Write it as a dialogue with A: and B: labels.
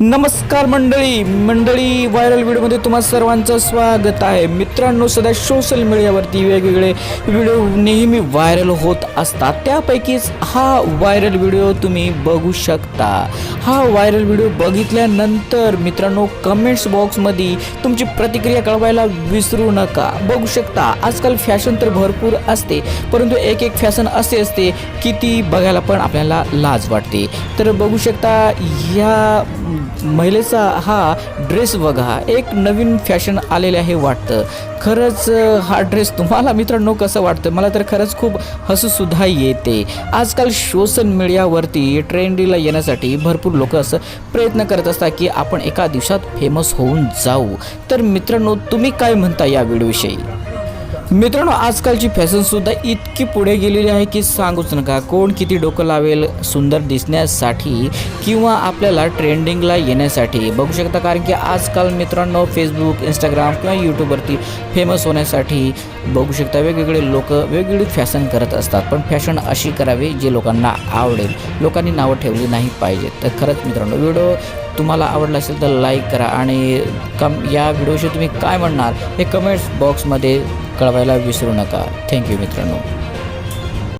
A: नमस्कार मंडळी मंडळी व्हायरल व्हिडिओमध्ये तुम्हा सर्वांचं स्वागत आहे. मित्रांनो सध्या सोशल मीडियावरती वेगवेगळे व्हिडिओ नेहमी व्हायरल होत असतात. त्यापैकीच हा व्हायरल व्हिडिओ तुम्ही बघू शकता. हा व्हायरल व्हिडिओ बघितल्यानंतर मित्रांनो कमेंट्स बॉक्समध्ये तुमची प्रतिक्रिया कळवायला विसरू नका. बघू शकता आजकाल फॅशन तर भरपूर असते परंतु एक एक फॅशन असे असते की ती बघायला पण आपल्याला लाज वाटते. तर बघू शकता ह्या महिलेचा हा ड्रेस बघा एक नवीन फॅशन आलेले आहे वाटतं. खरंच हा ड्रेस तुम्हाला मित्रांनो कसं वाटतं? मला तर खरंच खूप हसूसुद्धा येते. आजकाल सोशल मीडियावरती ट्रेंडीला येण्यासाठी भरपूर लोक असं प्रयत्न करत असतात की आपण एका दिवसात फेमस होऊन जाऊ. तर मित्रांनो तुम्ही काय म्हणता या व्हिडिओविषयी? मित्रांनो आजकालची फॅशन सुद्धा इतकी पुढे गेलेली आहे की सांगूच नका. कोण किती डोकं लावेल सुंदर दिसण्यासाठी किंवा आपल्याला ट्रेंडिंगला येण्यासाठी? बघू शकता कारण की आजकाल मित्रांनो फेसबुक इंस्टाग्राम किंवा यूट्यूबवरती फेमस होण्यासाठी बघू शकता वेगवेगळे लोक वेगवेगळी फॅशन करत असतात. पण फॅशन अशी करावी जी लोकांना आवडेल. लोकांनी नावं ठेवली नाही पाहिजेत. तर खरंच मित्रांनो व्हिडिओ तुम्हाला आवडला असेल तर लाईक करा आणि कम या व्हिडिओशी तुम्ही काय म्हणणार हे कमेंट्स बॉक्समध्ये कळवायला विसरू नका. थँक्यू मित्रांनो.